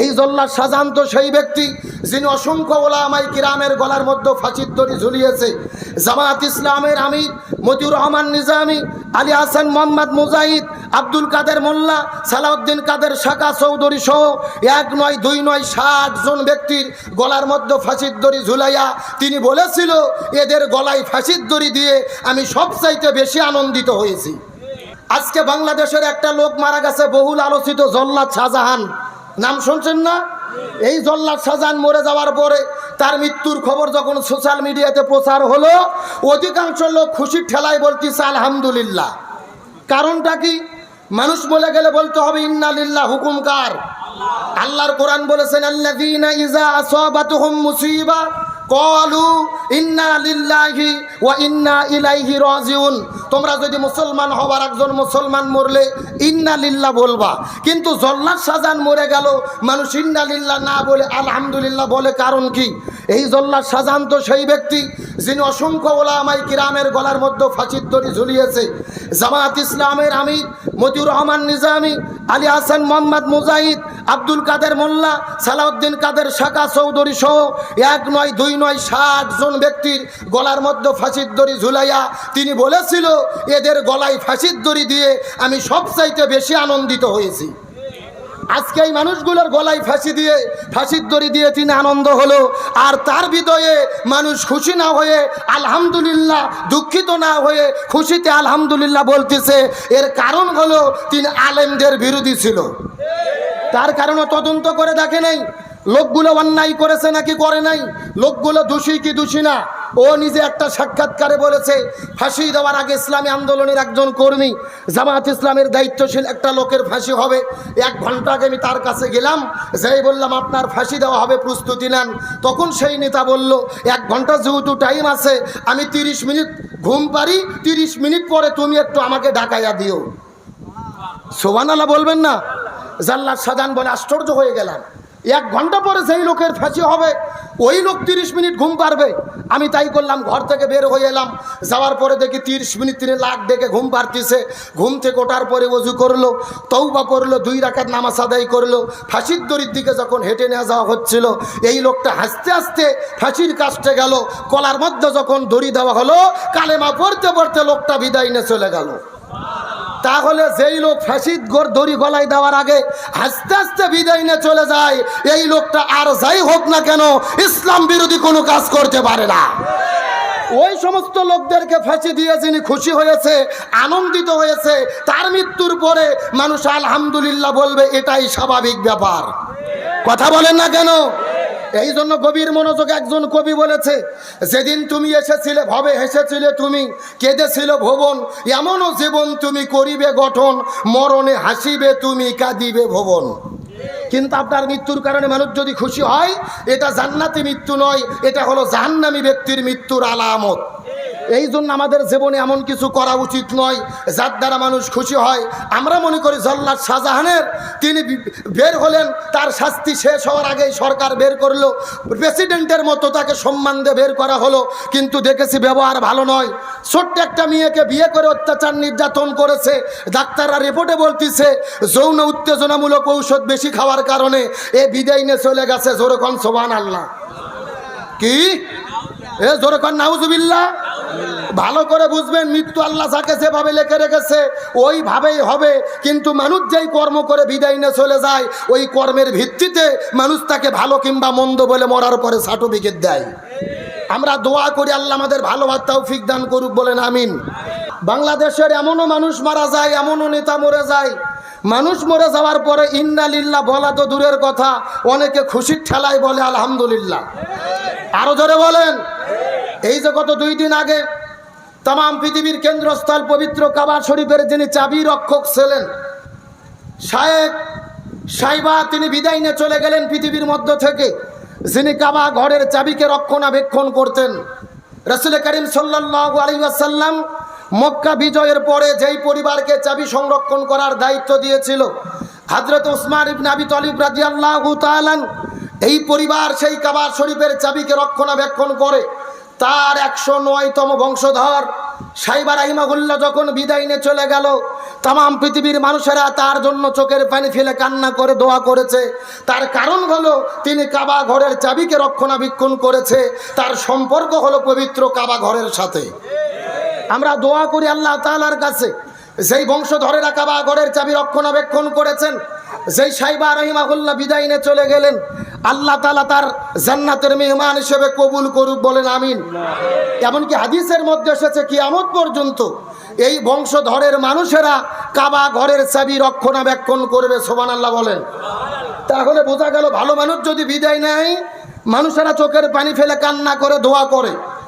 এই জল্লাদ শাহজাহান তো সেই ব্যক্তি যিনি অসংখ্য ওলামাই কিরামের গলার মধ্যে ফাঁসির দড়ি ঝুলিয়েছে। জামাত ইসলামের আমির মতিউর রহমান নিজামি, আলী হাসান মোহাম্মদ মুজাহিদ, আব্দুল কাদের মোল্লা, সালাউদ্দিন কাদের, শাখা চৌধুরী সহ এক নয়, দুই নয়, ষাট জন ব্যক্তির গলার মধ্যে ফাঁসির দড়ি ঝুলাইয়া তিনি বলেছিল, এদের গলায় ফাঁসির দড়ি দিয়ে আমি সবচাইতে বেশি আনন্দিত হয়েছি। আজকে বাংলাদেশের একটা লোক মারা গেছে বহুল আলোচিত জল্লাদ শাহজাহান। নাম শুনছেন না? এই জল্লাদ সাজান মরে যাওয়ার পরে তার মৃত্যুর খবর যখন সোশ্যাল মিডিয়াতে প্রচার হলো, অধিকাংশ লোক খুশির ঠেলায় বলতেছে, আলহামদুলিল্লাহ। কারণটা কি? মানুষ বলে গেলে বলতে হবে ইন্নালিল্লাহ হুকুমকার আল্লাহর কোরআন বলেছেন আল্লাহ ইজা আসাবাতুহুম মুসিবা। কলু ইন্না লিল্লাহি ওয়া ইন্না ইলাইহি রাজিউন। তোমরা যদি মুসলমান হওয়ার একজন মুসলমান মরলে ইন্না লিল্লাহ বলবা। কিন্তু জল্লাদ শাহজাহান মরে গেল, মানুষ ইন্না লিল্লাহ না বলে আলহামদুলিল্লাহ বলে কারণ কি? এই জল্লাদ শাহজাহান তো সেই ব্যক্তি যিনি অসংখ্য ওলামাই কিরামের গলার মধ্যে ফাঁসির দড়ি ঝুলিয়েছে। জামাত ইসলামের আমির মতিউর রহমান নিজামি, আলী হাসান মোহাম্মদ মুজাহিদ, আব্দুল কাদের মোল্লা, সালাউদ্দিন কাদের, শাখা চৌধুরী সহ এক নয়, দুই নয়, ষাট জন ব্যক্তির গলার মধ্যে ফাঁসির দড়ি ঝুলাইয়া তিনি বলেছিল, এদের গলায় ফাঁসির দড়ি দিয়ে আমি সবচাইতে বেশি আনন্দিত হয়েছি। আজকে এই মানুষগুলোর গলায় ফাঁসি দিয়ে, ফাঁসির দড়ি দিয়ে তিনি আনন্দ হলো। আর তার হৃদয়ে মানুষ খুশি না হয়ে, আলহামদুলিল্লাহ দুঃখিত না হয়ে খুশিতে আলহামদুলিল্লাহ বলতেছে। এর কারণ হলো তিনি আলেমদের বিরোধী ছিল। তার কারণে তদন্ত করে দেখে নাই। লোকগুলো অন্যায় করেছে নাকি করে নাই? লোকগুলো দোষী কি দোষী না? ও নিজে একটা সাক্ষাৎকারে বলেছে, ফাঁসি দেওয়ার আগে ইসলামী আন্দোলনের একজন কর্মী, জামাত ইসলামের দায়িত্বশীল একটা লোকের ফাঁসি হবে। এক ঘণ্টা আগে আমি তার কাছে গেলাম, যাই বললাম, আপনার ফাঁসি দেওয়া হবে, প্রস্তুতি নেন। তখন সেই নেতা বলল, এক ঘণ্টা যেহেতু টাইম আছে, আমি তিরিশ মিনিট ঘুম পারি তিরিশ মিনিট পরে তুমি একটু আমাকে ডাকাইয়া দিও। সোবানালা বলবেন না। জাল্লাদ সাজান বলে আশ্চর্য হয়ে গেলাম। এক ঘণ্টা পরে যেই লোকের ফাঁসি হবে। ওই লোক তিরিশ মিনিট ঘুম পারবে আমি তাই করলাম, ঘর থেকে বের হয়ে এলাম। যাওয়ার পরে দেখি তিরিশ মিনিট তিনি লাখ ডেকে ঘুম পারতেছে ঘুম থেকে ওঠার পরে অজু করল তৌবা করল, দুই রাখাত নামাজ আদায় করল। ফাঁসির দড়ির দিকে যখন হেঁটে নেওয়া যাওয়া হচ্ছিল, এই লোকটা হাসতে হাসতে ফাঁসির কাছতে গেল। কলার মধ্যে যখন দড়ি দেওয়া হলো, কালেমা পড়তে পড়তে লোকটা বিদায় নিয়ে চলে গেল। তাহলে যেই লোক ফ্যাসিদ গোর দড়ি গলায় দেওয়ার আগে আস্তে আস্তে বিদায় নিয়ে চলে যায়, এই লোকটা আর যাই হোক না কেন, ইসলাম বিরোধী কোনো কাজ করতে পারে না। ওই সমস্ত লোকদেরকে ফাঁসি দিয়ে যিনি খুশি হয়েছে, আনন্দিত হয়েছে, তার মৃত্যুর পরে মানুষ আলহামদুলিল্লাহ বলবে, এটাই স্বাভাবিক ব্যাপার। কথা বলেন না কেন? এই জন্য গভীর মনোযোগ একজন কবি বলেছে, যেদিন তুমি এসেছিলে, ভবে হেসেছিলে তুমি, কেঁদেছিল ভুবন, এমনও জীবন তুমি করিবে গঠন, মরণে হাসিবে তুমি, কাঁদিবে ভুবন। কিন্তু আপনার মৃত্যুর কারণে মানুষ যদি খুশি হয়, এটা জান্নাতি মৃত্যু নয়, এটা হলো জাহান্নামী ব্যক্তির মৃত্যুর আলামত। এই জন্য আমাদের জীবনে এমন কিছু করা উচিত নয়, যার দ্বারা মানুষ খুশি হয়। আমরা মনে করি জল্লাদ শাহজাহানের, তিনি বের হলেন, তার শাস্তি শেষ হওয়ার আগেই সরকার বের করল। প্রেসিডেন্টের মতো তাকে সম্মান দিয়ে বের করা হলো, কিন্তু দেখেছি ব্যবহার ভালো নয়। ছোট্ট একটা মেয়েকে বিয়ে করে অত্যাচার নির্যাতন করেছে, ডাক্তাররা রিপোর্টে বলতেছে, যৌন উত্তেজনামূলক ঔষধ বেশি খাওয়ার কারণে এ বিদায় নিয়ে চলে গেছে জোরকন সোবান আল্লাহ কি? এ জোরকন নাউজুবিল্লাহ। ভালো করে বুঝবেন, মৃত্যু আল্লাহ যাকে যেভাবে লেখে রেখেছে, ওইভাবেই হবে। কিন্তু মানুষ যেই কর্ম করে বিদায় নিয়ে চলে যায়, ওই কর্মের ভিত্তিতে মানুষ তাকে ভালো কিংবা মন্দ বলে মরার পরে সার্টিফিকেট দেয়। আমরা দোয়া করি, আল্লাহ আমাদের ভালো ভাত তৌফিক দান করুক বলেন, আমিন। বাংলাদেশের এমনও মানুষ মারা যায়, এমনও নেতা মরে যায়। মানুষ মরে যাওয়ার পরে ইন্নালিল্লাহ বলা তো দূরের কথা, অনেকে খুশির ঠেলায় বলে, আলহামদুলিল্লাহ। আরও ধরে বলেন। এই যে গত দুই দিন আগে তাম পৃথিবীর কেন্দ্রস্থল পবিত্র কাবা শরীফের যিনি চাবি রক্ষক ছিলেন, শায়েক সাইবা, তিনি বিদায় নিয়ে চলে গেলেন পৃথিবীর মধ্য থেকে, যিনি কাবা ঘরের চাবিকে রক্ষণাবেক্ষণ করতেন। রসুল করিম সাল্লাহ আলী আসাল্লাম মক্কা বিজয়ের পরে যেই পরিবারকে চাবি সংরক্ষণ করার দায়িত্ব দিয়েছিল হাজরত উসমান ইবনে আবি তলিব রাজি আল্লাহ তালান এই পরিবার সেই কাবার শরীফের চাবিকে রক্ষণাবেক্ষণ করে তার একশো নয়তম বংশধর সাইবার আইমাগুল্লা যখন বিদায় নিয়ে চলে গেল তাম পৃথিবীর মানুষেরা তার জন্য চোখের পানি ফেলে কান্না করে, দোয়া করেছে। তার কারণ হলো, তিনি কাবা ঘরের চাবিকে রক্ষণাবেক্ষণ করেছে। তার সম্পর্ক হলো পবিত্র কাবা ঘরের সাথে। আমরা দোয়া করি আল্লাহ তাআলার কাছে, যেই বংশধরেরা কাবা ঘরের চাবি রক্ষণাবেক্ষণ করেছেন, যেই সাইবা রহিমাহুল্লাহ বিদায় নিয়ে চলে গেলেন আল্লাহ তালা তার জান্নাতের মেহমান হিসেবে কবুল করুক বলেন, আমিন। এমনকি হাদিসের মধ্যে এসেছে কি আমত পর্যন্ত এই বংশধরের মানুষেরা কাবা ঘরের চাবি রক্ষণাবেক্ষণ করবে সোমান আল্লাহ বলেন। তাহলে বোঝা গেল, ভালো মানুষ যদি বিদায় নেয়, মানুষেরা চোখের পানি ফেলে কান্না করে ধোয়া করে।